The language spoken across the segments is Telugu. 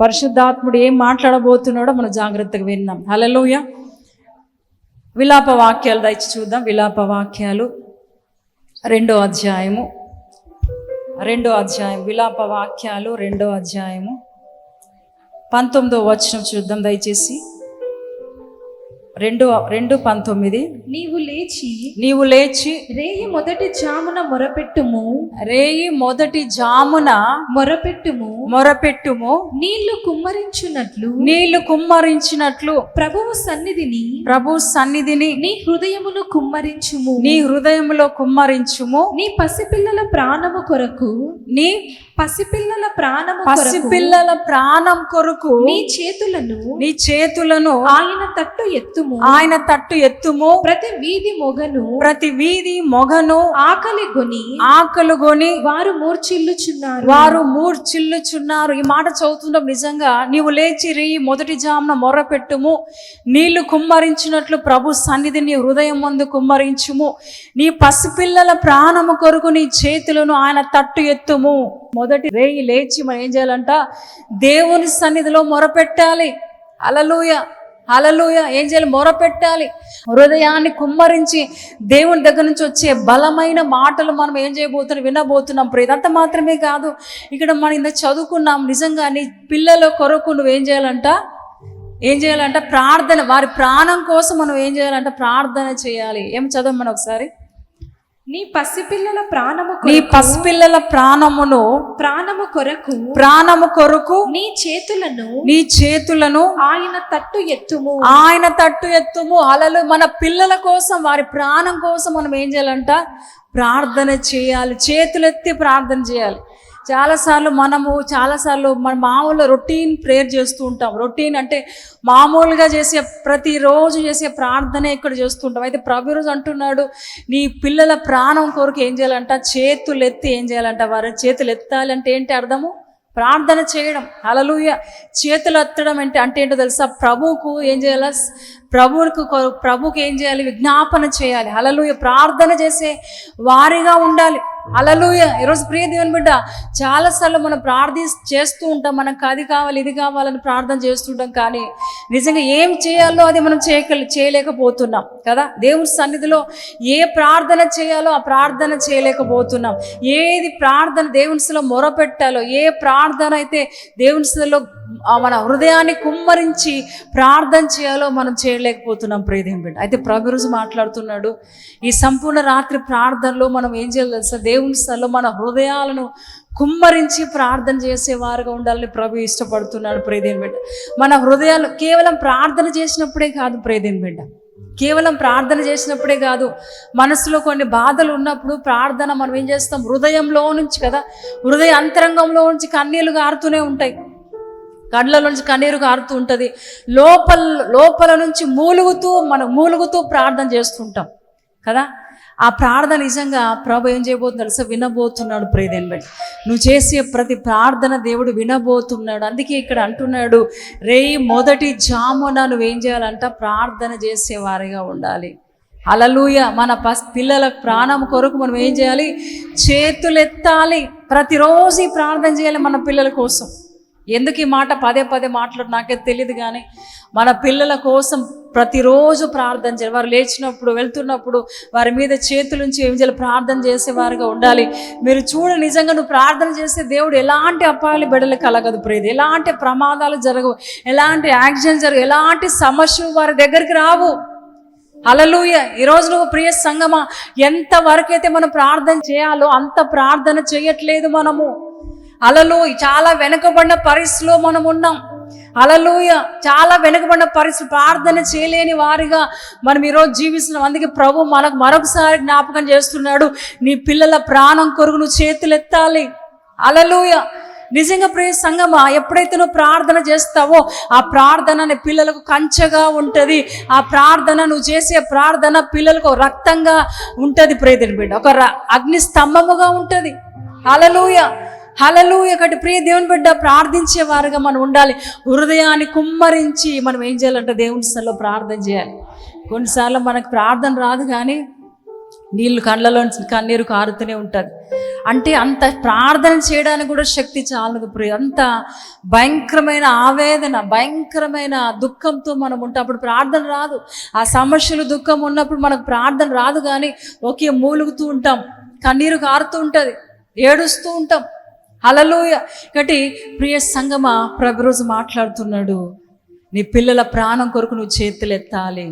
పరిశుద్ధాత్ముడు ఏం మాట్లాడబోతున్నాడో మనం జాగ్రత్తగా విన్నాం. హలలోయ విలాప వాక్యాలు దయచి చూద్దాం. విలాప వాక్యాలు రెండో అధ్యాయము. రెండో అధ్యాయం. విలాప వాక్యాలు రెండో అధ్యాయము. పంతొమ్మిదో వచనం చూద్దాం దయచేసి. రెండు రెండు పంతొమ్మిది. నీవు లేచి నీవు లేచి రేయి మొదటి జామున మొరపెట్టుము. రేయి మొదటి జామున మొరపెట్టుము. మొరపెట్టుము. నీళ్ళు కుమ్మరించున్నట్లు నీళ్ళు కుమ్మరించినట్లు. ప్రభువు సన్నిధిని ప్రభు సన్నిధిని నీ హృదయమును కుమ్మరించుము. నీ హృదయంలో కుమ్మరించుము. నీ పసిపిల్లల ప్రాణము కొరకు నీ పసిపిల్లల ప్రాణము కొరకు పసిపిల్లల ప్రాణం కొరకు నీ చేతులను నీ చేతులను ఆయన తట్టు ఎత్తుము. ఆయన తట్టు ఎత్తుము. ప్రతి వీధి మొగను ప్రతి వీధి మొగను ఆకలి గొని ఆకలు గొని వారు మూర్చిల్లుచున్నారు వారు మూర్చిల్లుచున్నారు ఈ మాట చదువుతుండం నిజంగా నీవు లేచి రేయి మొదటి జామున మొర్రపెట్టుము నీళ్ళు కుమ్మరించినట్లు ప్రభు సన్నిధి నీ హృదయం ముందు కుమ్మరించుము. నీ పసిపిల్లల ప్రాణము కొరకు నీ చేతులను ఆయన తట్టు ఎత్తుము. మొదటి రేయి లేచి మనం ఏం చేయాలంట? దేవుని సన్నిధిలో మొరపెట్టాలి. అలలుయ అలలుయ ఏం చేయాలి? మొరపెట్టాలి. హృదయాన్ని కుమ్మరించి దేవుని దగ్గర నుంచి వచ్చే బలమైన మాటలు మనం ఏం చేయబోతున్నాం వినబోతున్నాం? ప్రేదంత మాత్రమే కాదు. ఇక్కడ మనం ఇంత చదువుకున్నాం నిజంగా నీ పిల్లల కొరకు నువ్వు ఏం చేయాలంట? ఏం చేయాలంట? ప్రార్థన. వారి ప్రాణం కోసం మనం ఏం చేయాలంట? ప్రార్థన చేయాలి. ఏం చదవమని ఒకసారి? నీ పసిపిల్లల ప్రాణము నీ పసిపిల్లల ప్రాణమును ప్రాణము కొరకు ప్రాణము కొరకు నీ చేతులను నీ చేతులను ఆయన తట్టు ఎత్తుము. ఆయన తట్టు ఎత్తుము. అలలు మన పిల్లల కోసం వారి ప్రాణం కోసం మనం ఏం చేయాలంట? ప్రార్థన చేయాలి. చేతులెత్తి ప్రార్థన చేయాలి. చాలాసార్లు మనము చాలాసార్లు మన మామూలు రొటీన్ ప్రేయర్ చేస్తూ ఉంటాం. రొటీన్ అంటే మామూలుగా చేసే ప్రతిరోజు చేసే ప్రార్థన ఇక్కడ చేస్తుంటాం అయితే ప్రభు రోజు అంటున్నాడు నీ పిల్లల ప్రాణం కొరకు ఏం చేయాలంట? చేతులు ఎత్తి ఏం చేయాలంట? వారి చేతులు ఎత్తాలంటే ఏంటి అర్థము? ప్రార్థన చేయడం. అలలుయ చేతులు ఎత్తడం అంటే అంటే ఏంటో తెలుసా? ప్రభువుకు ఏం చేయాలా? ప్రభువుకు ప్రభుకి ఏం చేయాలి? విజ్ఞాపన చేయాలి. అలలుయ ప్రార్థన చేసే వారిగా ఉండాలి. అలలుయ ఈరోజు ప్రియ దేవుని బిడ్డ చాలాసార్లు మనం ప్రార్థి చేస్తూ ఉంటాం. మనకు అది కావాలి ఇది కావాలని ప్రార్థన చేస్తుంటాం. కానీ నిజంగా ఏం చేయాలో అది మనం చేయక చేయలేకపోతున్నాం. కదా? దేవుని సన్నిధిలో ఏ ప్రార్థన చేయాలో ఆ ప్రార్థన చేయలేకపోతున్నాం. ఏది ప్రార్థన దేవునిలో మొరపెట్టాలో ఏ ప్రార్థన అయితే దేవునిలో మన హృదయాన్ని కుమ్మరించి ప్రార్థన చేయాలో మనం చేయలేకపోతున్నాం. ప్రియదేం బిడ్డ. అయితే ప్రభు రోజు మాట్లాడుతున్నాడు ఈ సంపూర్ణ రాత్రి ప్రార్థనలో మనం ఏం చేయాలి దేవుని స్థలంలో మన హృదయాలను కుమ్మరించి ప్రార్థన చేసేవారుగా ఉండాలని ప్రభు ఇష్టపడుతున్నాడు ప్రేదేం బిడ్డ. మన హృదయాలు కేవలం ప్రార్థన చేసినప్పుడే కాదు ప్రేదేం బిడ్డ. కేవలం ప్రార్థన చేసినప్పుడే కాదు మనసులో కొన్ని బాధలు ఉన్నప్పుడు ప్రార్థన మనం ఏం చేస్తాం? హృదయంలో నుంచి కదా హృదయ అంతరంగంలో నుంచి కన్నీళ్ళు గారుతూనే ఉంటాయి. కళ్ళ నుంచి కన్నీరు కారుతూ ఉంటుంది. లోపల లోపల నుంచి మూలుగుతూ మనం మూలుగుతూ ప్రార్థన చేస్తుంటాం. కదా? ఆ ప్రార్థన నిజంగా ప్రభు ఏం చేయబోతున్నాడు తెలుసా? వినబోతున్నాడు ప్రేదేన్ బట్టి నువ్వు చేసే ప్రతి ప్రార్థన దేవుడు వినబోతున్నాడు. అందుకే ఇక్కడ అంటున్నాడు రే మొదటి జామున నువ్వేం చేయాలంట? ప్రార్థన చేసేవారిగా ఉండాలి. అలలుయ మన పస్ పిల్లల ప్రాణం కొరకు మనం ఏం చేయాలి? చేతులెత్తాలి. ప్రతిరోజు ప్రార్థన చేయాలి మన పిల్లల కోసం. ఎందుకు ఈ మాట పదే పదే మాట్లాడు? నాకే తెలియదు కానీ మన పిల్లల కోసం ప్రతిరోజు ప్రార్థన చేయాలి. వారు లేచినప్పుడు వెళ్తున్నప్పుడు వారి మీద చేతులుంచి ఏం చేయాలి? ప్రార్థన చేసేవారుగా ఉండాలి. మీరు చూడ నిజంగా నువ్వు ప్రార్థన చేస్తే దేవుడు ఎలాంటి అపాయాలు బిడలు కలగదు ప్రేది ఎలాంటి ప్రమాదాలు జరగవు. ఎలాంటి యాక్సిడెంట్ జరగవు. ఎలాంటి సమస్యలు వారి దగ్గరికి రావు. అలలుయ ఈరోజు నువ్వు ప్రియ సంగమా ఎంత వరకైతే మనం ప్రార్థన చేయాలో అంత ప్రార్థన చేయట్లేదు మనము. అలలు చాలా వెనుకబడిన పరిస్థితిలో మనం ఉన్నాం. అలలుయ చాలా వెనుకబడిన పరిస్థితి ప్రార్థన చేయలేని వారిగా మనం ఈరోజు జీవిస్తున్నాం. అందుకే ప్రభు మనకు మరొకసారి జ్ఞాపకం చేస్తున్నాడు నీ పిల్లల ప్రాణం కొరకు నువ్వు చేతులెత్తాలి. అలలుయ. నిజంగా ప్రియ సంగమా ఎప్పుడైతే నువ్వు ప్రార్థన చేస్తావో ఆ ప్రార్థన నీ పిల్లలకు కంచగా ఉంటుంది. ఆ ప్రార్థన నువ్వు చేసే ప్రార్థన పిల్లలకు రక్తంగా ఉంటుంది ప్రేదని బిడ్డ. ఒక ర- అగ్ని స్తంభముగా ఉంటుంది. హలలుయ హలలు ఒకటి ప్రియ దేవుని బిడ్డ ప్రార్థించే వారుగా మనం ఉండాలి. హృదయాన్ని కుమ్మరించి మనం ఏం చేయాలంటే దేవుని స్థలంలో ప్రార్థన చేయాలి. కొన్నిసార్లు మనకు ప్రార్థన రాదు కానీ నీళ్ళు కళ్ళలో కన్నీరు కారుతూనే ఉంటుంది. అంటే అంత ప్రార్థన చేయడానికి కూడా శక్తి చాలదు ప్రియ. అంత భయంకరమైన ఆవేదన భయంకరమైన దుఃఖంతో మనం ఉంటాం అప్పుడు ప్రార్థన రాదు. ఆ సమస్యలు దుఃఖం ఉన్నప్పుడు మనకు ప్రార్థన రాదు కానీ ఒకే మూలుగుతూ ఉంటాం. కన్నీరు కారుతూ ఉంటుంది. ఏడుస్తూ ఉంటాం. అలలోయ కాబట్టి ప్రియ సంగమ ప్రభు రోజు మాట్లాడుతున్నాడు. నీ పిల్లల ప్రాణం కొరకు నువ్వు చేతులు ఎత్తాలి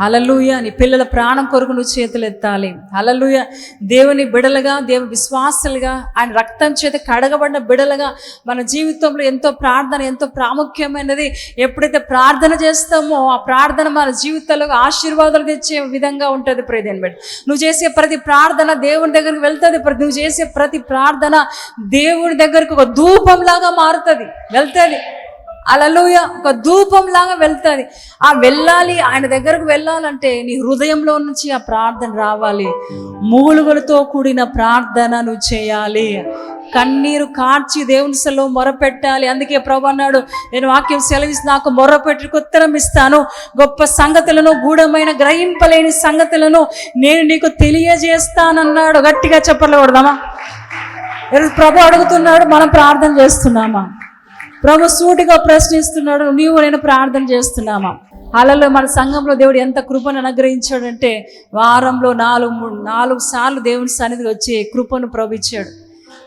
హలలుయ నీ పిల్లల ప్రాణం కొరకు నువ్వు చేతులు ఎత్తాలి. హలలుయ దేవుని బిడలుగా దేవుని విశ్వాసులుగా ఆయన రక్తం చేత కడగబడిన బిడలుగా మన జీవితంలో ఎంతో ప్రార్థన ఎంతో ప్రాముఖ్యమైనది ఎప్పుడైతే ప్రార్థన చేస్తామో ఆ ప్రార్థన మన జీవితంలో ఆశీర్వాదాలు తెచ్చే విధంగా ఉంటుంది ప్రదేన్ బిడ్డ. నువ్వు చేసే ప్రతి ప్రార్థన దేవుని దగ్గరికి వెళ్తుంది. ప్రతి నువ్వు చేసే ప్రతి ప్రార్థన దేవుని దగ్గరకు ఒక ధూపంలాగా మారుతుంది. వెళ్తుంది. అలలోయ ఒక ధూపం లాగా వెళ్తుంది. ఆ వెళ్ళాలి ఆయన దగ్గరకు వెళ్ళాలంటే నీ హృదయంలో నుంచి ఆ ప్రార్థన రావాలి. మూలుగులతో కూడిన ప్రార్థన నువ్వు చేయాలి. కన్నీరు కార్చి దేవుని సెలవు మొరపెట్టాలి. అందుకే ప్రభు అన్నాడు నేను వాక్యం సెలవిసి నాకు మొరపెట్టుకు ఉత్తరం ఇస్తాను. గొప్ప సంగతులను గూఢమైన గ్రహింపలేని సంగతులను నేను నీకు తెలియజేస్తానన్నాడు. గట్టిగా చెప్పలేకూడదామా ప్రభు అడుగుతున్నాడు మనం ప్రార్థన చేస్తున్నామా? ప్రభు సూటిగా ప్రశ్నిస్తున్నాడు నీవు నేను ప్రార్థన చేస్తున్నామా? అలలో మన సంఘంలో దేవుడు ఎంత కృపను అనుగ్రహించాడంటే వారంలో నాలుగు మూడు నాలుగు సార్లు దేవుని సన్నిధి వచ్చి కృపను ప్రభించాడు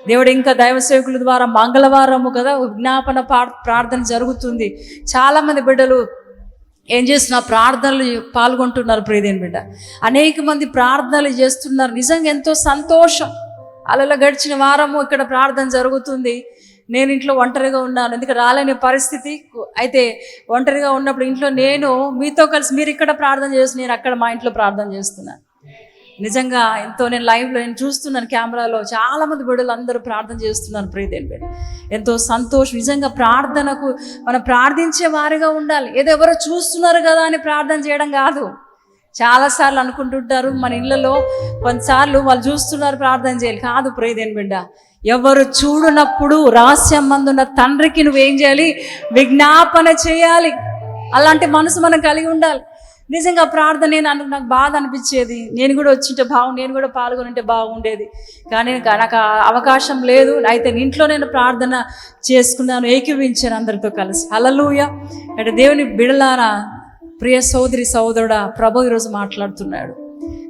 దేవుడు ఇంకా దైవ సేవకుల ద్వారా మంగళవారము కదా విజ్ఞాపన ప్రార్థన జరుగుతుంది. చాలామంది బిడ్డలు ఏం చేస్తున్నా ప్రార్థనలు పాల్గొంటున్నారు ప్రియదేని బిడ్డ. అనేక మంది ప్రార్థనలు చేస్తున్నారు. నిజంగా ఎంతో సంతోషం. అలా గడిచిన వారము ఇక్కడ ప్రార్థన జరుగుతుంది. నేను ఇంట్లో ఒంటరిగా ఉన్నాను. ఎందుకంటే రాలేని పరిస్థితి? అయితే ఒంటరిగా ఉన్నప్పుడు ఇంట్లో నేను మీతో కలిసి మీరు ఇక్కడ ప్రార్థన చేసి నేను అక్కడ మా ఇంట్లో ప్రార్థన చేస్తున్నాను నిజంగా ఎంతో నేను లైవ్లో నేను చూస్తున్నాను కెమెరాలో చాలామంది బిడ్డలు అందరూ ప్రార్థన చేస్తున్నారు ప్రీతిని బిడ్డ. ఎంతో సంతోషం. నిజంగా ప్రార్థనకు మనం ప్రార్థించే వారిగా ఉండాలి. ఏదో ఎవరో చూస్తున్నారు కదా అని ప్రార్థన చేయడం కాదు. చాలాసార్లు అనుకుంటుంటారు మన ఇళ్ళలో కొన్నిసార్లు వాళ్ళు చూస్తున్నారు ప్రార్థన చేయాలి. కాదు ప్రేదేని బిడ్డ ఎవరు చూడనప్పుడు రహస్యం మందున్న తండ్రికి నువ్వేం చేయాలి? విజ్ఞాపన చేయాలి. అలాంటి మనసు మనం కలిగి ఉండాలి. నిజంగా ప్రార్థన నేను నాకు బాధ అనిపించేది. నేను కూడా వచ్చింటే బాగు నేను కూడా పాల్గొని ఉంటే బాగుండేది. కానీ నాకు నాకు అవకాశం లేదు. అయితే ఇంట్లో నేను ప్రార్థన చేసుకున్నాను ఏకీవించాను అందరితో కలిసి. అలలుయ అంటే దేవుని బిడలారా ప్రియ సోదరి సోదరుడా ప్రభు ఈరోజు మాట్లాడుతున్నాడు.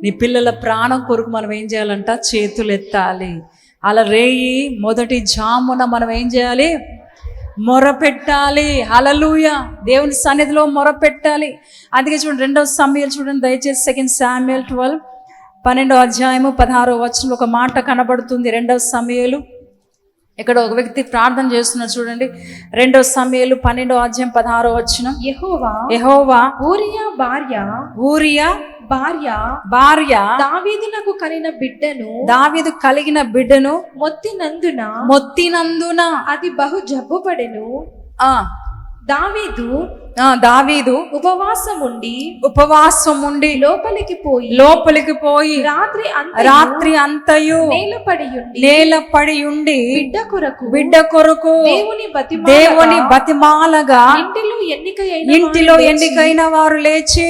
నీ పిల్లల ప్రాణం కొరకు మనం ఏం చేయాలంట? చేతులు ఎత్తాలి అలా రేయి మొదటి జామున మనం ఏం చేయాలి? మొరపెట్టాలి. హలలుయ దేవుని సన్నిధిలో మొరపెట్టాలి. అందుకే చూడండి రెండవ సమయాలు చూడండి దయచేసి సెకండ్ శామ్యుయల్ ట్వెల్వ్ పన్నెండో అధ్యాయము పదహారో వచనంలో ఒక మాట కనబడుతుంది. రెండవ సమయాలు ఇక్కడ ఒక వ్యక్తి ప్రార్థన చేస్తున్నారు చూడండి. రెండో సమయాలు పన్నెండో అధ్యాయం పదహారో వచనం. యెహోవా యెహోవా ఊరియా భార్య ఊరియా భార్య భార్య దావీదునకు కనిన బిడ్డను దావీదు కలిగిన బిడ్డను మొత్తినందున మొత్తినందున అది బహు జబ్బుపడెను. ఆ దావీదు దావీదు ఉపవాసం ఉండి ఉపవాసం ఉండి లోపలికి పోయి లోపలికి పోయి రాత్రి రాత్రి అంతయు నేలపడి ఉండి నేల పడి ఉండి బిడ్డ కొరకు బిడ్డ కొరకు దేవుని బతి దేవుని బతిమాలగా ఇంటిలో ఎన్నిక ఇంటిలో ఎన్నికైన వారు లేచి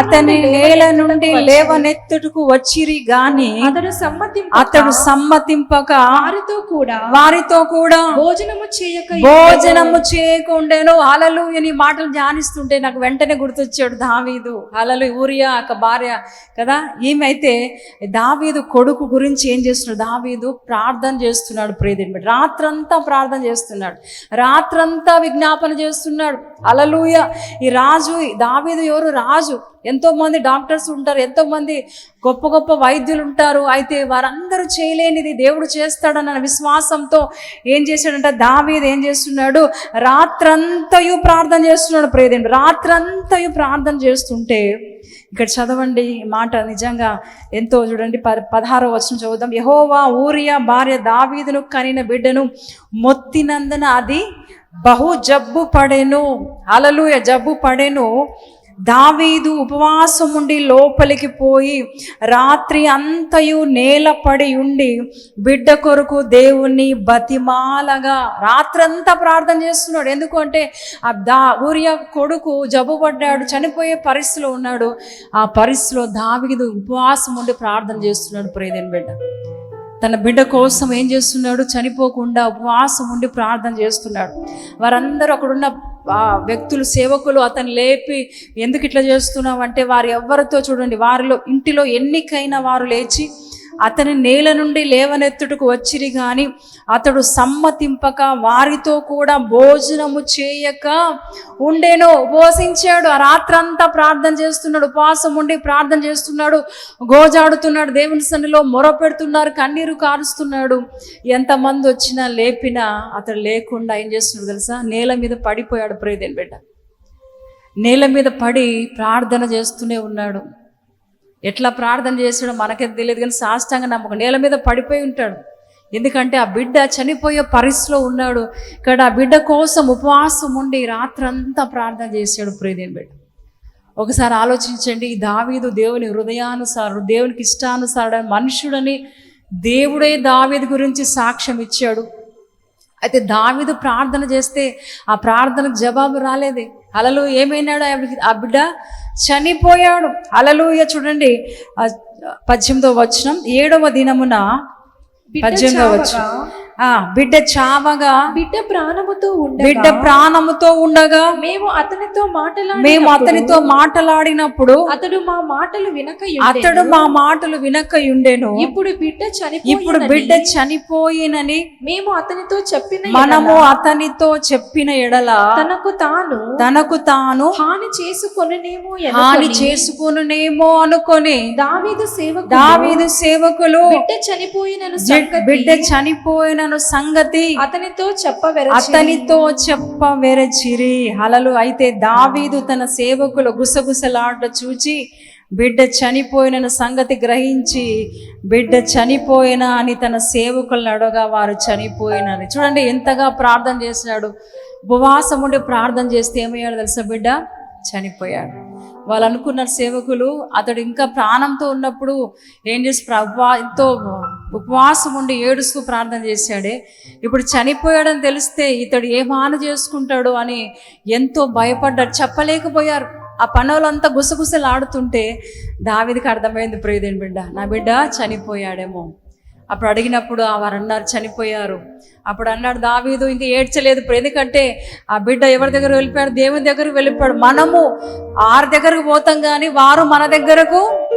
అతని నేల నుండి లేవనెత్తుటకు వచ్చిరి గాని అతడు సమ్మతి అతడు సమ్మతింపక వారితో కూడా వారితో కూడా భోజనము చేయక భోజనము చేయకుండాను. అలలు అని మాటలు ధ్యానిస్తుంటే నాకు వెంటనే గుర్తొచ్చాడు దావీదు. అలలు ఊరియా ఒక భార్య కదా? ఈమెయితే దావీదు కొడుకు గురించి ఏం చేస్తున్నాడు? దావీదు ప్రార్థన చేస్తున్నాడు ప్రియదేని బట్టి రాత్రంతా ప్రార్థన చేస్తున్నాడు. రాత్రంతా విజ్ఞాపన చేస్తున్నాడు. అలలుయ ఈ రాజు ఈ దావీదు ఎవరు? రాజు. ఎంతోమంది డాక్టర్స్ ఉంటారు ఎంతోమంది గొప్ప గొప్ప వైద్యులు ఉంటారు. అయితే వారందరూ చేయలేనిది దేవుడు చేస్తాడన్న విశ్వాసంతో ఏం చేశాడంటే? దావీదు ఏం చేస్తున్నాడు? రాత్రంతయు ప్రార్థన చేస్తున్నాడు ప్రేదేంటి రాత్రంతయు ప్రార్థన చేస్తుంటే ఇక్కడ చదవండి మాట నిజంగా ఎంతో చూడండి. ప పదహారో వచ్చిన చదువుదాం. యహోవా ఊరియా భార్య దావీదును కనిన బిడ్డను మొత్తినందున అది బహు జబ్బు పడెను. అలలుయ జబ్బు పడెను. దావీదు ఉపవాసం ఉండి లోపలికి పోయి రాత్రి అంతయు నేలపడి ఉండి బిడ్డ కొరకు దేవుణ్ణి బతిమాలగా రాత్రంతా ప్రార్థన చేస్తున్నాడు. ఎందుకంటే ఆ దా ఊరియా కొడుకు జబ్బుపడ్డాడు చనిపోయే పరిస్థితిలో ఉన్నాడు. ఆ పరిస్థితిలో దావీదు ఉపవాసం ఉండి ప్రార్థన చేస్తున్నాడు. ప్రేదేని బిడ్డ. తన బిడ్డ కోసం ఏం చేస్తున్నాడు? చనిపోకుండా ఉపవాసం ఉండి ప్రార్థన చేస్తున్నాడు. వారందరూ అక్కడున్న వ్యక్తులు సేవకులు అతను లేపి ఎందుకు ఇట్లా చేస్తున్నావు అంటే వారు ఎవరితో చూడండి వారిలో ఇంటిలో ఎన్నికైన వారు లేచి అతని నేల నుండి లేవనెత్తుటకు వచ్చిరి కానీ అతడు సమ్మతింపక వారితో కూడా భోజనము చేయక ఉండేను. ఉపవసించాడు. ఆ రాత్రంతా ప్రార్థన చేస్తున్నాడు. ఉపవాసం ఉండి ప్రార్థన చేస్తున్నాడు. గోజాడుతున్నాడు. దేవుని సన్నిలో మొరపెడుతున్నారు కన్నీరు కారుస్తున్నాడు. ఎంతమంది వచ్చినా లేపినా అతడు లేకుండా ఏం చేస్తున్నాడు తెలుసా? నేల మీద పడిపోయాడు ప్రేదేని బిడ్డ. నేల మీద పడి ప్రార్థన చేస్తూనే ఉన్నాడు. ఎట్లా ప్రార్థన చేసాడో మనకైతే తెలియదు కానీ సాష్టంగా నమ్మకం. నేల మీద పడిపోయి ఉంటాడు. ఎందుకంటే ఆ బిడ్డ చనిపోయే పరిస్థితిలో ఉన్నాడు. ఇక్కడ ఆ బిడ్డ కోసం ఉపవాసం ఉండి రాత్రంతా ప్రార్థన చేశాడు ప్రియదేని బిడ్డ. ఒకసారి ఆలోచించండి ఈ దావీదు దేవుని హృదయానుసారుడు దేవునికి ఇష్టానుసారుడు మనుషుడని దేవుడే దావీదు గురించి సాక్ష్యం ఇచ్చాడు. అయితే దావీదు ప్రార్థన చేస్తే ఆ ప్రార్థనకు జవాబు రాలేదే. అలలు ఏమైనాడు ఆ బిడ్డ చనిపోయాడు. అలలుయ చూడండి. పద్దెనిమిదో వచనం. ఏడవ దినమున బిడ్డ పద్దెనిమిదో చావగా, వచనం. బిడ్డ చావగా బిడ్డ ప్రాణముతో బిడ్డ ప్రాణముతో ఉండగా మేము అతనితో మాటలాడి మేము అతనితో మాటలాడినప్పుడు అతడు మా మాటలు వినక అతడు మా మాటలు వినక ఉండెను ఇప్పుడు బిడ్డ ఇప్పుడు చనిపోయి బిడ్డ చనిపోయినని మేము అతనితో చెప్పిన మనము అతనితో చెప్పిన ఎడల తనకు తాను తనకు తాను హాని చేసుకొననేమో హాని చేసుకునేమో అనుకొని దావీదు సేవకు దావీదు సేవకులు బిడ్డ చనిపోయినను జి- సంగతి చనిపోయినను సంగతి అతనితో చెప్పవెర అతనితో చెప్పవెరచిరి. హలలు అయితే దావీదు తన సేవకులు గుసగుసలాట చూచి బిడ్డ చనిపోయిన సంగతి గ్రహించి బిడ్డ చనిపోయిన అని తన సేవకులను అడగా వారు చనిపోయినని చూడండి ఎంతగా ప్రార్థన చేసినాడు. ఉపవాసం ఉండి ప్రార్థన చేస్తే ఏమయ్యాడు తెలుసా బిడ్డ? చనిపోయాడు. వాళ్ళు అనుకున్న సేవకులు అతడు ఇంకా ప్రాణంతో ఉన్నప్పుడు ఏం చేసి ప్రభా ఎంతో ఉపవాసం ఉండి ఏడుస్తూ ప్రార్థన చేశాడే. ఇప్పుడు చనిపోయాడని తెలిస్తే ఇతడు ఏ మాన చేసుకుంటాడు అని ఎంతో భయపడ్డాడు. చెప్పలేకపోయారు. ఆ పనులంతా గుసగుసలాడుతుంటే దావిదికి అర్థమైంది ప్రియదేని బిడ్డ నా బిడ్డ చనిపోయాడేమో. అప్పుడు అడిగినప్పుడు ఆ వారు అన్నారు చనిపోయారు. అప్పుడు అన్నాడు దావీదు ఇంకా ఏడ్చలేదు ఎందుకంటే ఆ బిడ్డ ఎవరి దగ్గర వెళ్ళిపోయాడు? దేవుని దగ్గరకు వెళ్ళిపోయాడు. మనము ఆరు దగ్గరకు పోతాం కానీ వారు మన దగ్గరకు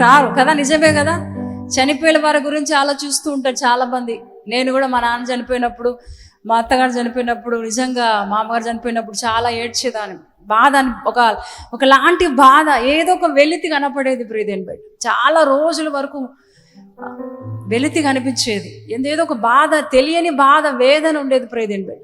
రారు. కదా నిజమే కదా? చనిపోయిన వారి గురించి ఆలోచిస్తూ ఉంటారు చాలా మంది నేను కూడా మా నాన్న చనిపోయినప్పుడు మా అత్తగారు చనిపోయినప్పుడు నిజంగా మా అమ్మగారు చనిపోయినప్పుడు చాలా ఏడ్చేదాన్ని. బాధ అని ఒక ఒకలాంటి బాధ. ఏదో ఒక వెలితి కనపడేది ప్రీదేని బయట చాలా రోజుల వరకు వెలితి కనిపించేది. ఏదో ఒక బాధ తెలియని బాధ వేదన ఉండేది ప్రీదేని బిడ్డ.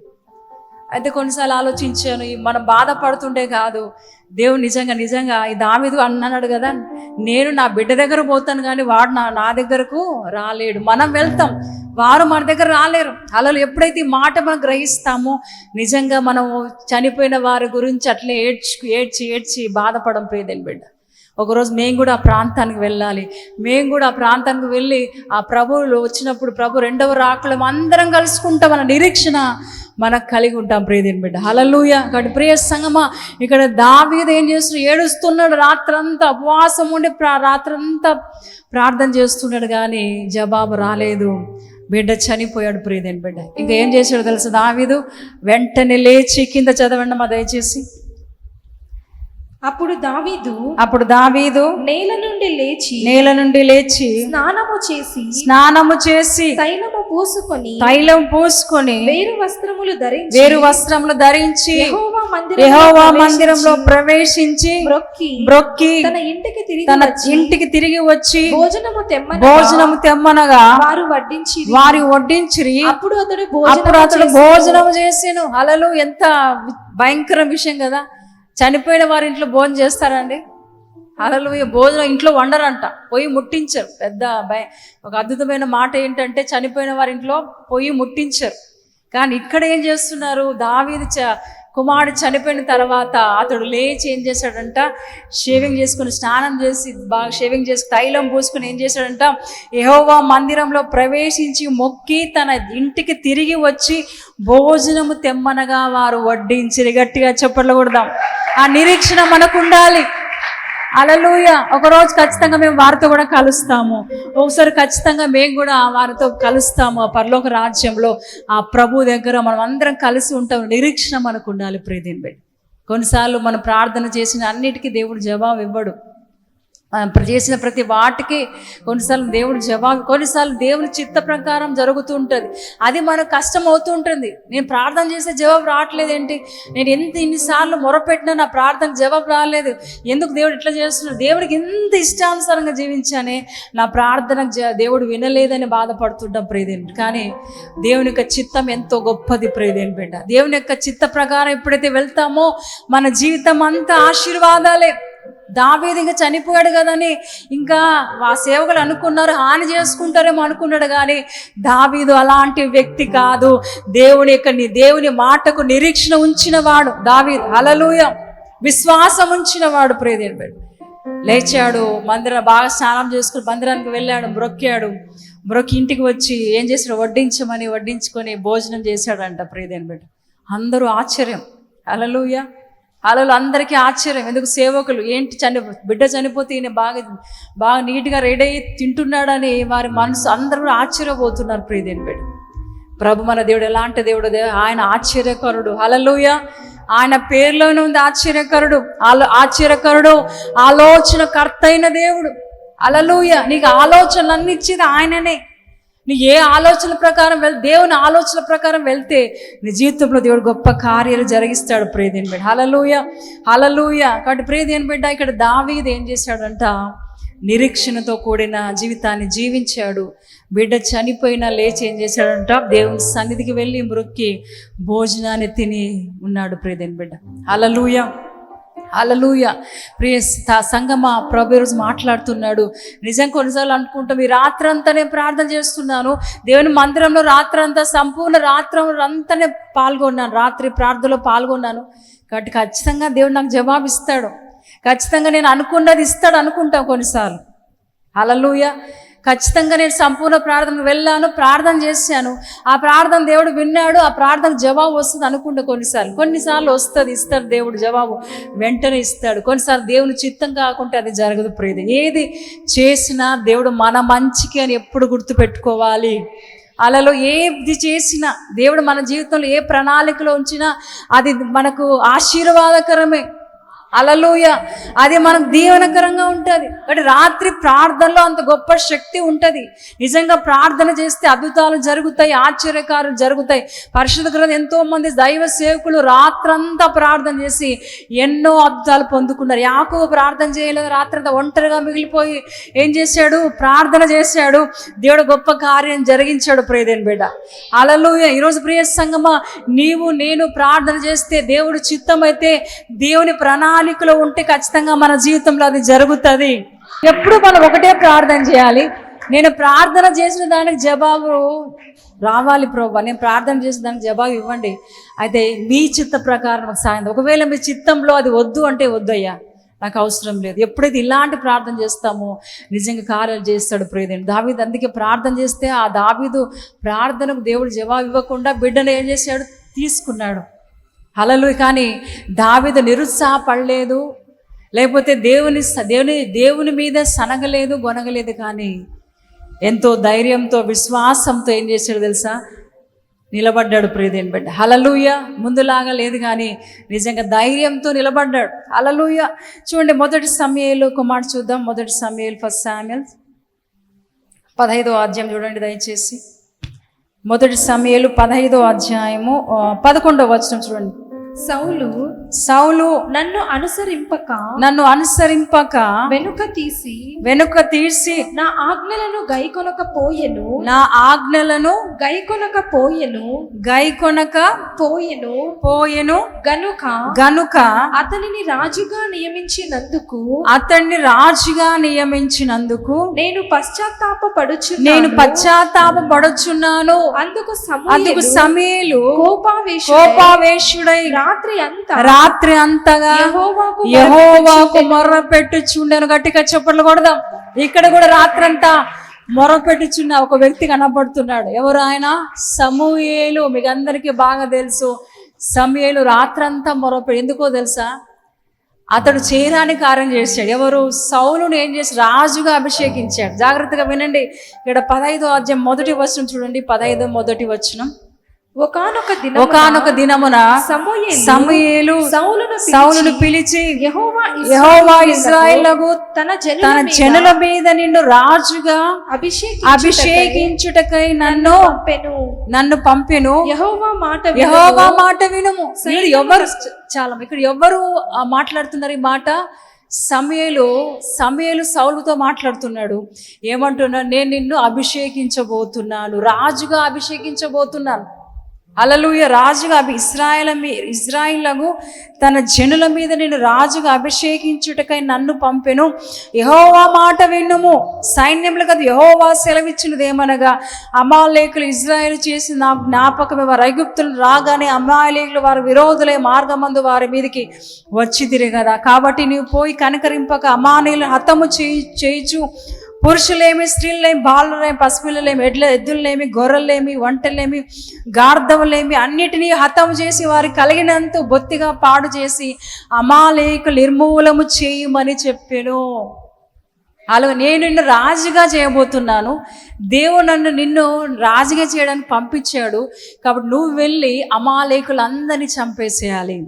అయితే కొన్నిసార్లు ఆలోచించాను మనం బాధపడుతుండే కాదు దేవుడు నిజంగా నిజంగా ఈ దావిదు అన్నాడు కదా నేను నా బిడ్డ దగ్గర పోతాను కానీ వాడు నా నా దగ్గరకు రాలేడు. మనం వెళ్తాం వారు మన దగ్గర రాలేరు. అలా ఎప్పుడైతే ఈ మాట మనం గ్రహిస్తామో నిజంగా మనం చనిపోయిన వారి గురించి అట్లే ఏడ్చి ఏడ్చి ఏడ్చి బాధపడం ప్రియదని బిడ్డ. ఒకరోజు మేము కూడా ఆ ప్రాంతానికి వెళ్ళాలి. మేము కూడా ఆ ప్రాంతానికి వెళ్ళి ఆ ప్రభువులు వచ్చినప్పుడు ప్రభు రెండవ రాకులం అందరం కలుసుకుంటాం అన్న నిరీక్షణ మనకు కలిగి ఉంటాం ప్రియదేని బిడ్డ. హలలుయ కాబట్టి ప్రియ సంగమా ఇక్కడ దావీదు ఏం చేస్తున్నాడు? ఏడుస్తున్నాడు. రాత్రంతా ఉపవాసం ఉండి ప్రా రాత్రంతా ప్రార్థన చేస్తున్నాడు కానీ జవాబు రాలేదు. బిడ్డ చనిపోయాడు ప్రియదేని బిడ్డ. ఇంకా ఏం చేశాడు తెలుసు దావీదు? వెంటనే లేచి కింద చదవండి మా దయచేసి. అప్పుడు దావీదు అప్పుడు దావీదు నేల నుండి లేచి నేల నుండి లేచి స్నానము చేసి స్నానము చేసి తైలము పూసుకొని తైలం పూసుకొని వేరు వస్త్రములు ధరించి వేరు వస్త్రములు ధరించి యెహోవా మందిరం యెహోవా మందిరంలో ప్రవేశించి మ్రొక్కి బ్రొక్కి తన ఇంటికి తిరిగి తన ఇంటికి తిరిగి వచ్చి భోజనము తెమ్మని భోజనము తెమ్మనగా వారు వడ్డించి వారి వడ్డించిరి. అప్పుడు అతడు అప్పుడు అతడు భోజనం చేసాను అలలు ఎంత భయంకర విషయం కదా. చనిపోయిన వారి ఇంట్లో భోజనం చేస్తారండి? అలలు భోజనం ఇంట్లో వండరంట. పొయ్యి ముట్టించరు. పెద్ద భయ ఒక అద్భుతమైన మాట ఏంటంటే చనిపోయిన వారి ఇంట్లో పొయ్యి ముట్టించరు. కానీ ఇక్కడ ఏం చేస్తున్నారు? దావీది చ కుమారుడు చనిపోయిన తర్వాత అతడు లేచి ఏం చేశాడంట? షేవింగ్ చేసుకుని స్నానం చేసి బాగా షేవింగ్ చేసి తైలం పూసుకుని ఏం చేశాడంట? యహోవా మందిరంలో ప్రవేశించి మొక్కి తన ఇంటికి తిరిగి వచ్చి భోజనము తెమ్మనగా వారు వడ్డించి గట్టిగా చెప్పట్లు కొడదాం. ఆ నిరీక్షణ మనకు ఉండాలి. అలలుయ ఒకరోజు ఖచ్చితంగా మేము వారితో కూడా కలుస్తాము. ఒకసారి ఖచ్చితంగా మేము కూడా వారితో కలుస్తాము ఆ పరలోక రాజ్యంలో. ఆ ప్రభు దగ్గర మనం అందరం కలిసి ఉంటాం. నిరీక్షణ మనకు ఉండాలి ప్రీతిని పెట్టి కొన్నిసార్లు మనం ప్రార్థన చేసిన అన్నిటికీ దేవుడు జవాబు ఇవ్వడు. మనం ప్ర- చేసిన ప్రతి వాటికి కొన్నిసార్లు దేవుడు జవాబు కొన్నిసార్లు దేవుని చిత్త ప్రకారం జరుగుతూ ఉంటుంది. అది మనకు కష్టం అవుతూ ఉంటుంది. నేను ప్రార్థన చేస్తే జవాబు రావట్లేదు ఏంటి నేను ఎంత ఇన్నిసార్లు మొరపెట్టినా నా ప్రార్థనకు జవాబు రాలేదు. ఎందుకు దేవుడు ఇట్లా చేస్తున్నాడు? దేవుడికి ఎంత ఇష్టానుసారంగా జీవించానే నా ప్రార్థనకు దేవుడు వినలేదని బాధపడుతుంటాం ప్రేదేని కానీ దేవుని యొక్క చిత్తం ఎంతో గొప్పది ప్రేదేని బిడ్డ. దేవుని యొక్క చిత్త ప్రకారం ఎప్పుడైతే వెళ్తామో మన జీవితం అంతా ఆశీర్వాదాలే. దావీదు ఇంకా చనిపోయాడు కదని ఇంకా ఆ సేవకులు అనుకున్నారు హాని చేసుకుంటారేమో అనుకున్నాడు కానీ దావీదు అలాంటి వ్యక్తి కాదు. దేవుని యొక్క దేవుని మాటకు నిరీక్షణ ఉంచిన వాడు దావీదు. అలలుయ విశ్వాసం ఉంచిన వాడు ప్రేదేవుడు లేచాడు మందిరం బాగా స్నానం చేసుకుని మందిరానికి వెళ్ళాడు మ్రొక్కాడు మ్రొక్కి ఇంటికి వచ్చి ఏం చేశాడు? వడ్డించమని వడ్డించుకొని భోజనం చేశాడంట ప్రియదేని బిడ్డ. అందరూ ఆశ్చర్యం. అలలుయ అలలు అందరికీ ఆశ్చర్యం. ఎందుకు సేవకులు? ఏంటి చని బిడ్డ చనిపోతే ఈయన బాగా బాగా నీట్గా రెడీ అయ్యి తింటున్నాడని వారి మనసు అందరూ ఆశ్చర్యపోతున్నారు ప్రియదేని బిడ్డ. ప్రభు మన దేవుడు ఎలాంటి దేవుడు? ఆయన ఆశ్చర్యకరుడు. అలలోయ ఆయన పేరులోనే ఉంది ఆశ్చర్యకరుడు. ఆలో ఆశ్చర్యకరుడు ఆలోచన కర్త అయిన దేవుడు. అలలుయ నీకు ఆలోచనలు అన్ని ఇచ్చేది ఆయననే. నీ ఏ ఆలోచన ప్రకారం వెళ్ దేవుని ఆలోచన ప్రకారం వెళ్తే నీ జీవితంలో దేవుడు గొప్ప కార్యాలు జరిగిస్తాడు ప్రేదేని బిడ్డ. హలలుయ హలలుయ కాబట్టి ప్రేదేని బిడ్డ ఇక్కడ దావీది ఏం చేశాడంట? నిరీక్షణతో కూడిన జీవితాన్ని జీవించాడు. బిడ్డ చనిపోయినా లేచి ఏం చేశాడంట? దేవుని సన్నిధికి వెళ్ళి మృక్కి భోజనాన్ని తిని ఉన్నాడు ప్రేదేన్ బిడ్డ. హలలుయ అలలుయ ప్రియ సంగమ ప్రభు ఈరోజు మాట్లాడుతున్నాడు. నిజం కొన్నిసార్లు అనుకుంటాం ఈ రాత్రంతా నేను ప్రార్థన చేస్తున్నాను. దేవుని మందిరంలో రాత్రంతా సంపూర్ణ రాత్రం అంతానే పాల్గొన్నాను. రాత్రి ప్రార్థనలో పాల్గొన్నాను. కాబట్టి ఖచ్చితంగా దేవుడు నాకు జవాబు ఇస్తాడు. ఖచ్చితంగా నేను అనుకున్నది ఇస్తాడు అనుకుంటాం కొన్నిసార్లు. అలలుయ ఖచ్చితంగా నేను సంపూర్ణ ప్రార్థనకు వెళ్ళాను ప్రార్థన చేశాను. ఆ ప్రార్థన దేవుడు విన్నాడు ఆ ప్రార్థన జవాబు వస్తుంది అనుకుంటా కొన్నిసార్లు. కొన్నిసార్లు వస్తుంది ఇస్తాడు దేవుడు జవాబు. వెంటనే ఇస్తాడు. కొన్నిసార్లు దేవుని చిత్తం కాకుంటే అది జరగదు ప్రేది ఏది చేసినా దేవుడు మన మంచికి అని ఎప్పుడు గుర్తుపెట్టుకోవాలి. అలలో ఏది చేసినా దేవుడు మన జీవితంలో ఏ ప్రణాళికలో ఉంచినా అది మనకు ఆశీర్వాదకరమే. అలలుయ. అది మనకు దీవెనకరంగా ఉంటుంది. కాబట్టి రాత్రి ప్రార్థనలో అంత గొప్ప శక్తి ఉంటుంది. నిజంగా ప్రార్థన చేస్తే అద్భుతాలు జరుగుతాయి ఆశ్చర్యకారులు జరుగుతాయి. పరిశుద్ధ గ్రంథం ఎంతో మంది దైవ సేవకులు రాత్రంతా ప్రార్థన చేసి ఎన్నో అద్భుతాలు పొందుకున్నారు. యాకో ప్రార్థన చేయలేదు రాత్రంతా ఒంటరిగా మిగిలిపోయి ఏం చేశాడు? ప్రార్థన చేశాడు. దేవుడు గొప్ప కార్యం జరిగించాడు ప్రియదేని బిడ్డ. అలలుయ. ఈరోజు ప్రియ సంగమ నీవు నేను ప్రార్థన చేస్తే దేవుడు చిత్తమైతే దేవుని ప్రణాళికలో ఉంటే ఖచ్చితంగా మన జీవితంలో అది జరుగుతుంది. ఎప్పుడు మనం ఒకటే ప్రార్థన చేయాలి. నేను ప్రార్థన చేసిన దానికి జవాబు రావాలి ప్రభా. నేను ప్రార్థన చేసిన దానికి జవాబు ఇవ్వండి. అయితే మీ చిత్త ప్రకారం సాయం. ఒకవేళ మీ చిత్తంలో అది వద్దు అంటే వద్దయ్యా. నాకు అవసరం లేదు. ఎప్పుడైతే ఇలాంటి ప్రార్థన చేస్తామో నిజంగా కార్యాలు చేస్తాడు ప్రియదేవుడు. దావీదు అందుకే ప్రార్థన చేస్తే ఆ దావీదు ప్రార్థనకు దేవుడు జవాబు ఇవ్వకుండా బిడ్డను ఏం చేశాడు? తీసుకున్నాడు. హలలు కానీ దావీదు నిరుత్సాహపడలేదు. లేకపోతే దేవుని దేవుని దేవుని మీద సనగలేదు గొనగలేదు. కానీ ఎంతో ధైర్యంతో విశ్వాసంతో ఏం చేశాడు తెలుసా? నిలబడ్డాడు ప్రియదేని బిడ్డ. హలలుయ ముందులాగా లేదు కానీ నిజంగా ధైర్యంతో నిలబడ్డాడు. హలలుయ చూడండి మొదటి సమయాలు కుమార్ చూద్దాం. మొదటి సమయాలు ఫస్ట్ సామ్యల్ పదహైదో అధ్యాయం చూడండి దయచేసి. మొదటి సమయాలు పదహైదో అధ్యాయము పదకొండవ వచనం చూడండి. సౌలు సౌలు నన్ను అనుసరింపక నన్ను అనుసరింపక వెనుక తీసి వెనుక తీసి నా ఆజ్ఞలను గైకొనక పోయెను నా ఆజ్ఞలను గైకొనక పోయెను. గైకొనక పోయెను. పోయెను. గనుక గనుక అతనిని రాజుగా నియమించినందుకు అతన్ని రాజుగా నియమించినందుకు నేను పశ్చాత్తాపడుచు నేను పశ్చాత్తాపడుచున్నాను అందుకు అందుకు సమూయేలు సమీలు కోపావేశ కోపావేశుడై రాత్రి అంతా రాత్రి అంతగా యెహోవాకు మొర్ర పెట్టుచుండెను గట్టిగా చప్పట్లు కొడదాం. ఇక్కడ కూడా రాత్రంతా మొర్ర పెట్టుచున్న ఒక వ్యక్తి కనబడుతున్నాడు. ఎవరు ఆయన? సమూయేలు. మీకు అందరికీ బాగా తెలుసు. సమూయేలు రాత్రంతా మొరపెట్టి ఎందుకో తెలుసా? అతడు చేయరాని కార్యం చేశాడు. ఎవరు? సౌలును ఏం చేసి రాజుగా అభిషేకించాడు. జాగ్రత్తగా వినండి. ఇక్కడ పదహైదో అధ్యాయం మొదటి వచనం చూడండి. పదహైదో మొదటి వచనం. ఒకానొక దిన ఒకానొక దినమున సమూయేలు సౌలును పిలిచి యెహోవా ఇజ్రాయేలుకు తన జనుల తన మీద జనుల మీద నిన్ను రాజుగా అభిషేకి అభిషేకించుటకై నన్ను పంపెను. నన్ను పంపెను. యెహోవా మాట. యెహోవా మాట వినుము. ఇక్కడ ఎవరు చాలా ఇక్కడ ఎవరు మాట్లాడుతున్నారు ఈ మాట? సమయలు సమయలు సౌలుతో మాట్లాడుతున్నాడు. ఏమంటున్నాడు? నేను నిన్ను అభిషేకించబోతున్నాను. రాజుగా అభిషేకించబోతున్నాను. అలలుయ రాజుగా అభి ఇస్రాయల మీ ఇజ్రాయిలకు తన జనుల మీద నేను రాజుగా అభిషేకించుటకై నన్ను పంపెను. యహోవా మాట విన్నుము సైన్యములు కదా యహోవా సెలవిచ్చినదేమనగా అమాలేకులు ఇజ్రాయెల్ చేసి నా జ్ఞాపకం వారు ఐగుప్తులు రాగానే అమాలేకులు వారి విరోధులే మార్గమందు వారి మీదకి వచ్చి తిరిగదా కాబట్టి నీవు పోయి కనకరింపక అమానీలు హతము చేయి చేయచు. పురుషులేమి స్త్రీలేమి బాలులేమి పసిపిల్లలేమి ఎడ్ల ఎద్దులేమి గొర్రెలేమి వంటలేమి గార్ధములేమి అన్నిటినీ హతం చేసి వారి కలిగినంత బొత్తిగా పాడు చేసి అమాలేకు నిర్మూలము చేయమని చెప్పాను. అలా నేను నిన్ను రాజుగా చేయబోతున్నాను. దేవుడు నన్ను నిన్ను రాజుగా చేయడానికి పంపించాడు. కాబట్టి నువ్వు వెళ్ళి అమాలేకులందరినీ చంపేసేయాలి.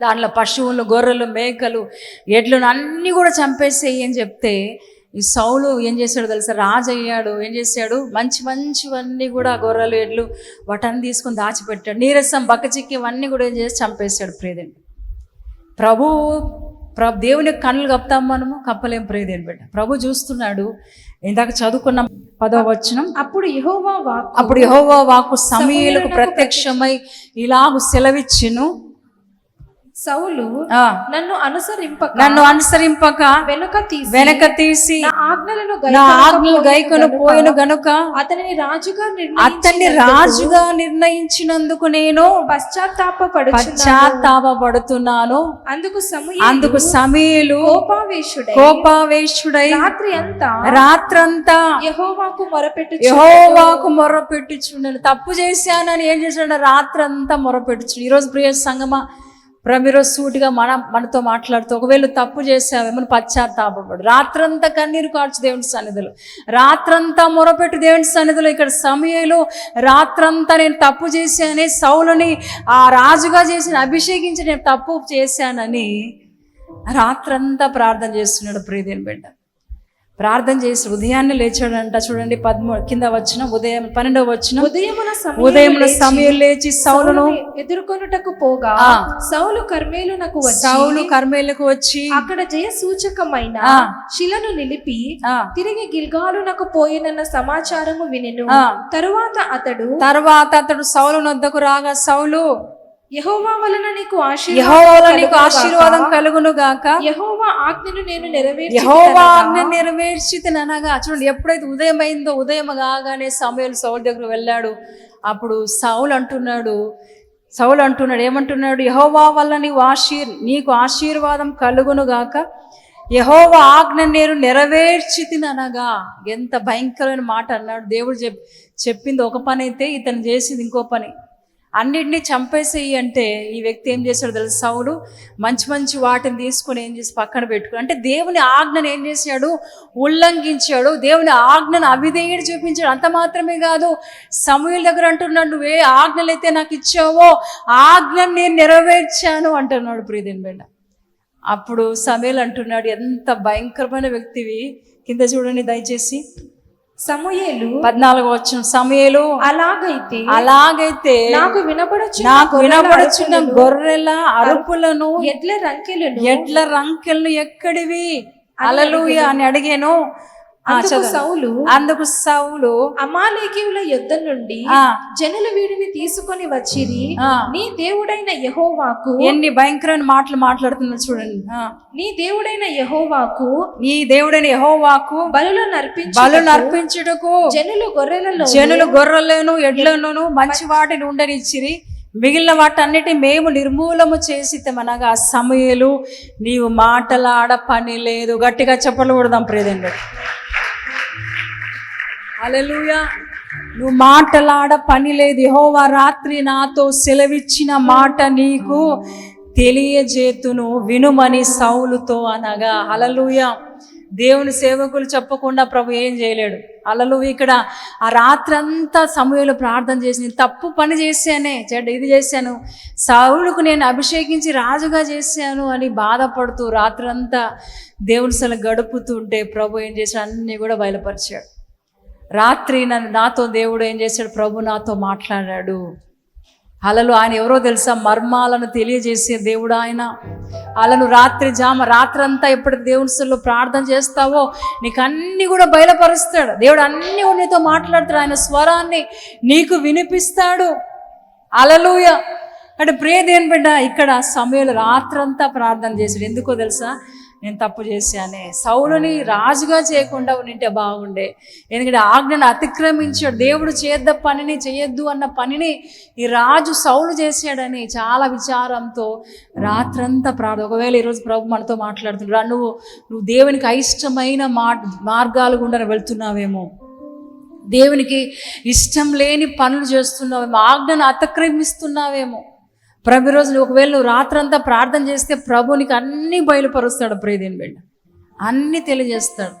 దాంట్లో పశువులు గొర్రెలు మేకలు ఎడ్లను అన్నీ కూడా చంపేసేయి అని చెప్తే ఈ సౌలు ఏం చేశాడు తెలుసా? రాజు అయ్యాడు. ఏం చేశాడు? మంచి మంచివన్నీ కూడా గొర్రెలు ఎడ్లు వాటన్ని తీసుకొని దాచిపెట్టాడు. నీరసం బక్కచిక్కి ఇవన్నీ కూడా ఏం చేసి చంపేశాడు ప్రేదండి ప్రభు ప్ర దేవుని కళ్ళు కప్తాం మనము కప్పలేం ప్రేదేని బిడ్డ. ప్రభు చూస్తున్నాడు ఇందాక చదువుకున్న పదవ వచనం. అప్పుడు యెహోవా అప్పుడు యెహోవా వాకు సమీయులకు ప్రత్యక్షమై ఇలాగు సెలవిచ్చును. సౌలు నన్ను అనుసరింపక నన్ను అనుసరింపక వెనుక తీసి వెనక తీసి ఆజ్ఞలను నా ఆజ్ఞలు గైకొను పోయిన గనుక అతనిని రాజుగా అతన్ని రాజుగా నిర్ణయించినందుకు నేను పశ్చాత్తాపడుచున్నాను పశ్చాత్తాపడుతున్నాను అందుకు అందుకు సమీలు కోపావేశుడై కోపావేశుడై రాత్రి అంతా రాత్రంతా యెహోవాకు మొరపెట్టు యహోవాకు మొర్ర పెట్టుచుండను తప్పు చేశానని ఏం చేశాడు రాత్రంతా మొర్ర పెట్టుచు ఈరోజు ప్రియ సంగమ ప్రమిరోజు సూటిగా మన మనతో మాట్లాడుతూ ఒకవేళ తప్పు చేసావేమో పశ్చాత్తాపడు రాత్రంతా కన్నీరు కార్చు దేవుని సన్నిధిలో. రాత్రంతా మొరపెట్టు దేవుని సన్నిధిలో. ఇక్కడ సమయంలో రాత్రంతా నేను తప్పు చేశానని సౌలుని ఆ రాజుగా చేసిన అభిషేకించి నేను తప్పు చేశానని రాత్రంతా ప్రార్థన చేస్తున్నాడు ప్రియదేని బిడ్డ. ప్రార్థన చేసి ఉదయాన్నే లేచాడంట చూడండి పదమూడు కింద వచ్చిన ఉదయం పన్నెండవ వచ్చిన ఉదయమున ఉదయమున సమయం లేచి సౌలును ఎదుర్కొనుటకు పోగా. సౌలు కర్మేలునకు వచ్చి సౌలు కర్మేలకు వచ్చి అక్కడ జయ సూచకమైన. శిలను నిలిపి తిరిగి గిల్గాలునకు పోయినన్న సమాచారము వినెను. తరువాత అతడు తర్వాత అతడు సౌలు నొద్దకు రాగా సౌలు యెహోవా వలన నీకు నీకు ఆశీర్వాదం కలుగును గాక? యెహోవా ఆజ్ఞను నేను నెరవేర్చి యహోవా ఆజ్ఞ నెరవేర్చితిననగా చూడండి ఎప్పుడైతే ఉదయం అయిందో ఉదయం కాగానే సమయంలో సౌలు దగ్గర వెళ్ళాడు. అప్పుడు సౌలు అంటున్నాడు సౌలు అంటున్నాడు ఏమంటున్నాడు? యహోవా వల్ల నీవు ఆశీర్ నీకు ఆశీర్వాదం కలుగును గాక? యహోవా ఆజ్ఞ నేను నెరవేర్చితిననగా ఎంత భయంకరమైన మాట అన్నాడు. దేవుడు చెప్ చెప్పింది ఒక పని అయితే ఇతను చేసింది ఇంకో పని. అన్నిటినీ చంపేసేయి అంటే ఈ వ్యక్తి ఏం చేశాడు తెలుసు? సౌడు మంచి మంచి వాటిని తీసుకొని ఏం చేసి పక్కన పెట్టుకుని అంటే దేవుని ఆజ్ఞను ఏం చేశాడు? ఉల్లంఘించాడు. దేవుని ఆజ్ఞను అవిధేయుడు చూపించాడు. అంత మాత్రమే కాదు సమూహల దగ్గర అంటున్నాడు నువ్వే ఆజ్ఞలు అయితే నాకు ఇచ్చావో ఆజ్ఞను నేను నెరవేర్చాను అంటున్నాడు ప్రీతిని బిడ్డ. అప్పుడు సమయలు అంటున్నాడు ఎంత భయంకరమైన వ్యక్తివి. కింద చూడండి దయచేసి. సమూయేలు పద్నాలుగు వచ్చిన సమయలు అలాగైతే అలాగైతే నాకు వినపడచ్చు నాకు వినబడుచున్న గొర్రెల అరుపులను ఎడ్ల రంకెలను ఎడ్ల రంకెలను ఎక్కడివి? అలలుయ అని అడిగాను. అందుకు. సౌలు అందుకు సౌలు అమాలేకీయుల యుద్ధ నుండి జనుల వీడిని తీసుకొని వచ్చిరి. నీ దేవుడైన యహోవాకు ఎన్ని భయంకరమైన మాటలు మాట్లాడుతున్నా చూడండి. నీ దేవుడైన యహోవాకు నీ దేవుడైన యెహోవాకు బలులను అర్పించి బలు అర్పించుటకు జనులు గొర్రెలలో జనులు గొర్రెలను ఎడ్లను మంచి వాటిని ఉండనిచ్చిరి. మిగిలిన వాటన్నిటి మేము నిర్మూలము చేసితమనగా సమయలు నీవు మాటలాడ పని లేదు. గట్టిగా చెప్పలు కొడదాం ప్రేదండి అలలుయా నువ్వు మాటలాడ పని లేదు. యహోవా రాత్రి నాతో సెలవిచ్చిన మాట నీకు తెలియజేతును వినుమని సౌలుతో అనగా. అలలుయా దేవుని సేవకులు చెప్పకుండా ప్రభు ఏం చేయలేడు. అలలు ఇక్కడ ఆ రాత్రంతా సమయంలో ప్రార్థన చేసి తప్పు పని చేశానే చెడ్డ ఇది చేశాను సౌలుకు నేను అభిషేకించి రాజుగా చేశాను అని బాధపడుతూ రాత్రంతా దేవుని సల గడుపుతుంటే ప్రభు ఏం చేశాడు? అన్నీ కూడా బయలుపరిచాడు. రాత్రి నన్ను నాతో దేవుడు ఏం చేశాడు? ప్రభు నాతో మాట్లాడాడు. అలలు ఆయన ఎవరో తెలుసా? మర్మాలను తెలియజేసే దేవుడు ఆయన. అలను రాత్రి జామ రాత్రంతా ఎప్పుడు దేవుని సల్లో ప్రార్థన చేస్తావో? నీకు అన్ని కూడా బయలుపరుస్తాడు. దేవుడు అన్ని నీతో మాట్లాడతాడు. ఆయన స్వరాన్ని నీకు వినిపిస్తాడు. అలలుయ అంటే ప్రియ దేని బిడ్డ ఇక్కడ సమయంలో రాత్రంతా ప్రార్థన చేశాడు. ఎందుకో తెలుసా? నేను తప్పు చేశానే. సౌలుని రాజుగా చేయకుండా ఉంటే బాగుండే. ఎందుకంటే ఆజ్ఞను అతిక్రమించాడు. దేవుడు చేద్ద పనిని చేయొద్దు అన్న పనిని ఈ రాజు సౌలు చేశాడని చాలా విచారంతో రాత్రంతా ప్రార్థన ఒకవేళ ఈరోజు ప్రభు మనతో మాట్లాడుతున్నాడు నువ్వు నువ్వు దేవునికి అయిష్టమైన మా మార్గాలు గుండా వెళ్తున్నావేమో. దేవునికి ఇష్టం లేని పనులు చేస్తున్నావేమో. ఆజ్ఞను అతిక్రమిస్తున్నావేమో. ప్రభు రోజు ఒకవేళ నువ్వు రాత్రంతా ప్రార్థన చేస్తే ప్రభు నీకు అన్నీ బయలుపరుస్తాడు ప్రేదేని బిడ్డ. అన్నీ తెలియజేస్తాడు.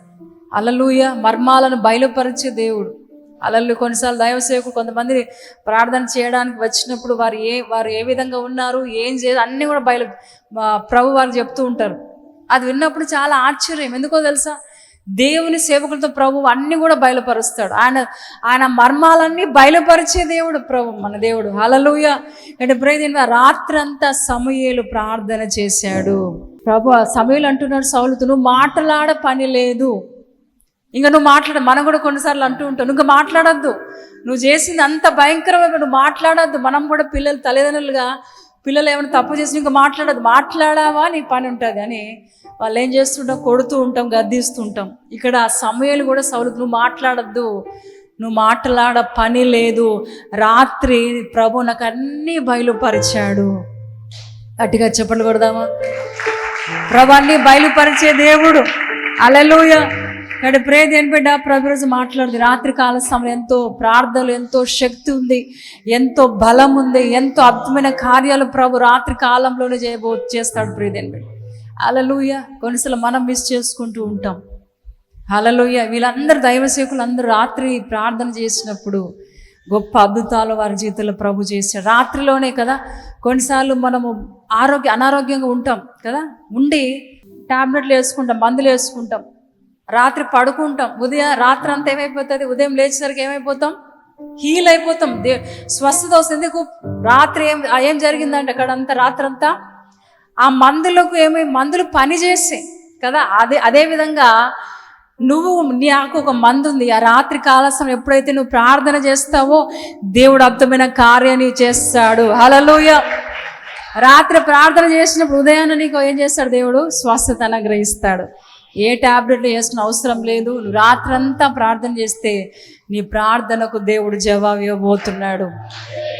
అలలుయ మర్మాలను బయలుపరిచే దేవుడు. అలలు కొన్నిసార్లు దైవ సేవకులు కొంతమంది ప్రార్థన చేయడానికి వచ్చినప్పుడు వారు ఏ వారు ఏ విధంగా ఉన్నారు ఏం చే అన్నీ కూడా బయలు ప్రభు వారు చెప్తూ ఉంటారు. అది విన్నప్పుడు చాలా ఆశ్చర్యం. ఎందుకో తెలుసా? దేవుని సేవకులతో ప్రభు అన్ని కూడా బయలుపరుస్తాడు. ఆయన ఆయన మర్మాలన్నీ బయలుపరిచే దేవుడు ప్రభు మన దేవుడు. హలలుయ అంటే ప్రేదిన రాత్రంతా సమయలు ప్రార్థన చేశాడు. ప్రభు ఆ సమయలు అంటున్నాడు సౌలుతు నువ్వు మాట్లాడ పని లేదు. ఇంకా నువ్వు మాట్లాడ మనం కూడా కొన్నిసార్లు అంటూ ఉంటావు నువ్వు ఇంకా మాట్లాడద్దు. నువ్వు చేసింది అంత భయంకరమైన నువ్వు మాట్లాడద్దు. మనం కూడా పిల్లలు తల్లిదండ్రులుగా పిల్లలు ఏమైనా తప్పు చేసి ఇంకా మాట్లాడదు. మాట్లాడావా? నీ పని ఉంటుంది. అని వాళ్ళు ఏం చేస్తుంటాం? కొడుతూ ఉంటాం గద్దిస్తుంటాం ఇక్కడ సమయాలు కూడా సౌలు నువ్వు మాట్లాడద్దు. నువ్వు మాట్లాడ పని లేదు. రాత్రి ప్రభు నాకు అన్నీ బయలుపరిచాడు. గట్టిగా చెప్పలు కొడదామా? ప్రభు అన్నీ బయలుపరిచే దేవుడు. అలలుయ ఇక్కడ ప్రే దేని బిడ్డ? ప్రభు రోజు మాట్లాడుతుంది. రాత్రి కాల సమయం ఎంతో ప్రార్థనలు ఎంతో శక్తి ఉంది. ఎంతో బలం ఉంది. ఎంతో అద్భుతమైన కార్యాలు ప్రభు రాత్రి కాలంలోనే చేయబో చేస్తాడు ప్రే దేని బిడ్డ? అలలుయ కొన్నిసార్లు మనం మిస్ చేసుకుంటూ ఉంటాం. అలలుయ వీళ్ళందరూ దైవసేకులు అందరూ రాత్రి ప్రార్థన చేసినప్పుడు గొప్ప అద్భుతాలు వారి జీవితంలో ప్రభు చేశాడు. రాత్రిలోనే కదా కొన్నిసార్లు మనము ఆరోగ్య అనారోగ్యంగా ఉంటాం కదా? ఉండి టాబ్లెట్లు వేసుకుంటాం మందులు వేసుకుంటాం. రాత్రి పడుకుంటాం. ఉదయం రాత్రి అంతా ఏమైపోతుంది? ఉదయం లేచేసరికి ఏమైపోతాం? హీల్ అయిపోతాం. దే స్వస్థత వస్తుంది. రాత్రి ఏం ఏం జరిగిందంటే అక్కడ అంతా రాత్రంతా ఆ మందులకు ఏమి మందులు పని చేస్తాయి కదా? అదే అదే విధంగా నువ్వు నాకు ఒక మందు ఉంది ఆ రాత్రి కాలస్యం ఎప్పుడైతే నువ్వు ప్రార్థన చేస్తావో దేవుడు అద్భుతమైన కార్యాన్ని చేస్తాడు. హలలోయ రాత్రి ప్రార్థన చేసినప్పుడు ఉదయాన్నే నీకు ఏం చేస్తాడు దేవుడు? స్వస్థత అనుగ్రహిస్తాడు. ఏ టాబ్లెట్లు వేసిన అవసరం లేదు. నువ్వు రాత్రంతా ప్రార్థన చేస్తే నీ ప్రార్థనకు దేవుడు జవాబు ఇవ్వబోతున్నాడు.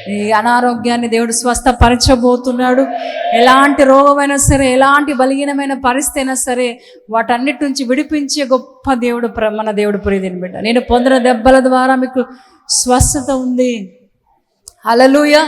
నీ అనారోగ్యాన్ని దేవుడు స్వస్థపరచబోతున్నాడు. ఎలాంటి రోగమైనా సరే ఎలాంటి బలహీనమైన పరిస్థితి అయినా సరే వాటన్నిటి నుంచి విడిపించే గొప్ప దేవుడు ప్ర- మన దేవుడు ప్రియదిని బిడ్డ. నేను పొందిన దెబ్బల ద్వారా మీకు స్వస్థత ఉంది. అలలుయ